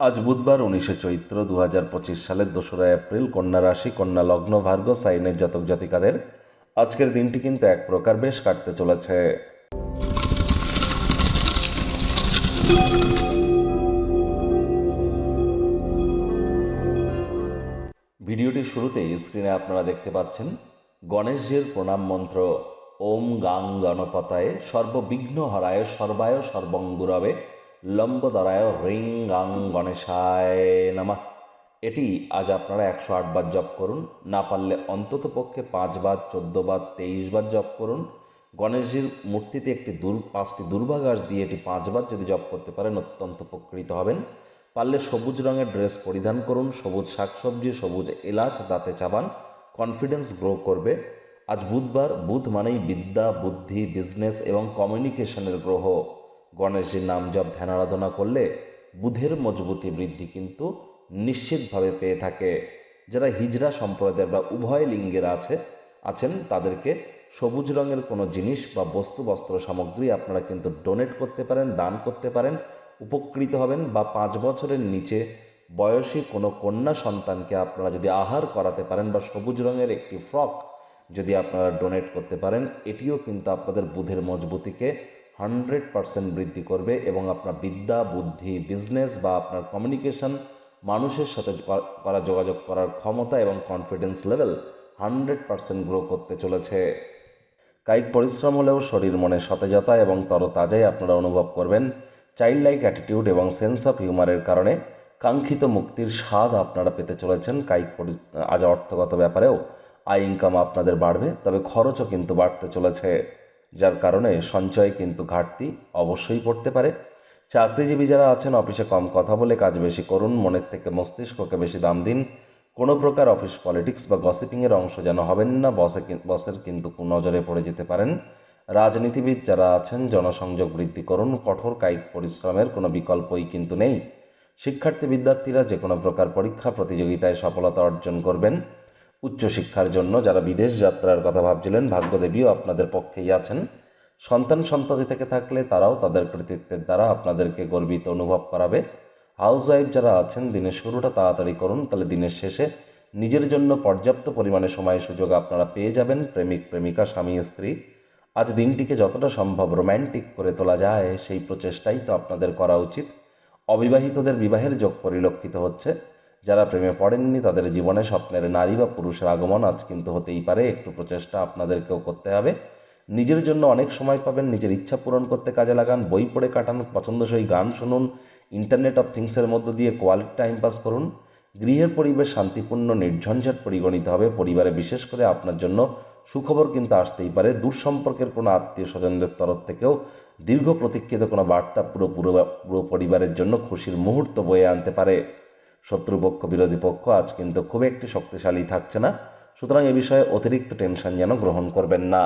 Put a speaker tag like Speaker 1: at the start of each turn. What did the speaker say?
Speaker 1: আজ বুধবার উনিশে চৈত্র দু হাজার পঁচিশ সালের দোসরা এপ্রিল কন্যা রাশি, কন্যা লগ্ন ভার্গ সাইনের জাতক জাতিকাদের আজকের দিনটি কিন্তু এক প্রকার বেশ কাটতে চলেছে। ভিডিওটির শুরুতেই স্ক্রিনে আপনারা দেখতে পাচ্ছেন গণেশজির প্রণাম মন্ত্র, ওম গাং গণপতায় সর্ববিঘ্ন হরায় সর্বায় সর্বঙ্গুরবে লম্বদরায় রিং গাং গণেশায় নামা। এটি আজ আপনারা একশো আটবার জপ করুন, না পারলে অন্তত পক্ষে পাঁচবার তেইশ বার জপ করুন। গণেশজির মূর্তিতে একটি দুর, পাঁচটি দুর্বাঘাস দিয়ে এটি পাঁচবার যদি জপ করতে পারেন, অত্যন্ত উপকৃত হবেন। পারলে সবুজ রঙের ড্রেস পরিধান করুন, সবুজ শাকসবজি, সবুজ এলাচ, দাঁতে চাবান কনফিডেন্স গ্রো করবে। আজ বুধবার, বুধ মানেই বিদ্যা, বুদ্ধি, বিজনেস এবং কমিউনিকেশনের গ্রহ। গণেশজির নাম জপ, ধ্যান, আরাধনা করলে বুধের মজবুতি বৃদ্ধি কিন্তু নিশ্চিতভাবে পেয়ে থাকে। যারা হিজড়া সম্প্রদায়ের বা উভয় লিঙ্গের আছে, আছেন, তাদেরকে সবুজ রঙের কোনো জিনিস বা বস্তু, বস্ত্র, সামগ্রী আপনারা কিন্তু ডোনেট করতে পারেন, দান করতে পারেন, উপকৃত হবেন বা পাঁচ বছরের নিচে বয়সী কোনো কন্যা সন্তানকে আপনারা যদি আহার করাতে পারেন বা সবুজ রঙের একটি ফ্রক যদি আপনারা ডোনেট করতে পারেন, এটিও কিন্তু আপনাদের বুধের মজবুতিকে হান্ড্রেড পারসেন্ট বৃদ্ধি করবে এবং আপনার বিদ্যা, বুদ্ধি বিজনেস বা আপনার কমিউনিকেশন মানুষের সাথে করা- যোগাযোগ করার ক্ষমতা এবং confidence level hundred percent grow করতে চলেছে। কায়িক পরিশ্রম হলেও শরীর, মনে সতেজতা এবং তরতাজাই আপনারা অনুভব করবেন। চাইল্ড লাইক অ্যাটিটিউড এবং সেন্স অফ হিউমারের কারণে কাঙ্ক্ষিত মুক্তির স্বাদ আপনারা পেতে চলেছেন। কায়িক আজ অর্থগত ব্যাপারেও আয় ইনকাম আপনাদের বাড়বে, তবে খরচও কিন্তু বাড়তে চলেছে। যার কারণে সঞ্চয় কিন্তু ঘাটতি অবশ্যই পড়তে পারে। চাকরিজীবী যারা আছেন, অফিসে কম কথা বলে কাজ বেশি করুন, মনের থেকে মস্তিষ্ককে বেশি দাম দিন। কোনো প্রকার অফিস পলিটিক্স বা গসিপিংয়ের অংশ যেন হবেন না, বসে বসের কিন্তু নজরে পড়ে যেতে পারেন। রাজনীতিবিদ যারা আছেন, জনসংযোগ বৃদ্ধি করুন, কঠোর কায়িক পরিশ্রমের কোনো বিকল্পই কিন্তু নেই। শিক্ষার্থী বিদ্যার্থীরা যে কোনো প্রকার পরীক্ষা, প্রতিযোগিতায় সফলতা অর্জন করবেন। উচ্চশিক্ষার জন্য যারা বিদেশ যাত্রার কথা ভাবছিলেন, ভাগ্যদেবীও আপনাদের পক্ষেই আছেন। সন্তান সন্ততি থেকে থাকলে তারাও তাদের কৃতিত্বের দ্বারা আপনাদেরকে গর্বিত অনুভব করাবে। হাউসওয়াইফ যারা আছেন, দিনের শুরুটা তাড়াতাড়ি করুন, তাহলে দিনের শেষে নিজের জন্য পর্যাপ্ত পরিমাণে সময় সুযোগ আপনারা পেয়ে যাবেন। প্রেমিক, প্রেমিকা, স্বামী, স্ত্রী। আজ দিনটিকে যতটা সম্ভব রোম্যান্টিক করে তোলা যায়, সেই প্রচেষ্টাই তো আপনাদের করা উচিত। অবিবাহিতদের বিবাহের যোগ পরিলক্ষিত হচ্ছে। যারা প্রেমে পড়েননি, তাদের জীবনে স্বপ্নের নারী বা পুরুষের আগমন আজ কিন্তু হতেই পারে। একটু প্রচেষ্টা আপনাদেরকেও করতে হবে। নিজের জন্য অনেক সময় পাবেন, নিজের ইচ্ছা পূরণ করতে কাজে লাগান, বই পড়ে কাটান, পছন্দসই গান শুনুন ইন্টারনেট অফ থিংসের মধ্য দিয়ে কোয়ালিটি টাইম পাস করুন। গৃহের পরিবেশ শান্তিপূর্ণ, নির্ঝঞ্ঝাট পরিগণিত হবে। পরিবারে বিশেষ করে আপনার জন্য সুখবর কিন্তু আসতেই পারে। দূর সম্পর্কের কোনো আত্মীয় স্বজনদের তরফ থেকেও দীর্ঘ প্রতীক্ষিত কোনো বার্তা পুরো পুরো পুরো পরিবারের জন্য খুশির মুহূর্ত বয়ে আনতে পারে। শত্রুপক্ষ, বিরোধী পক্ষ আজ কিন্তু খুব একটি শক্তিশালী থাকছে না। সুতরাং এ বিষয়ে অতিরিক্ত টেনশন যেন গ্রহণ করবেন না।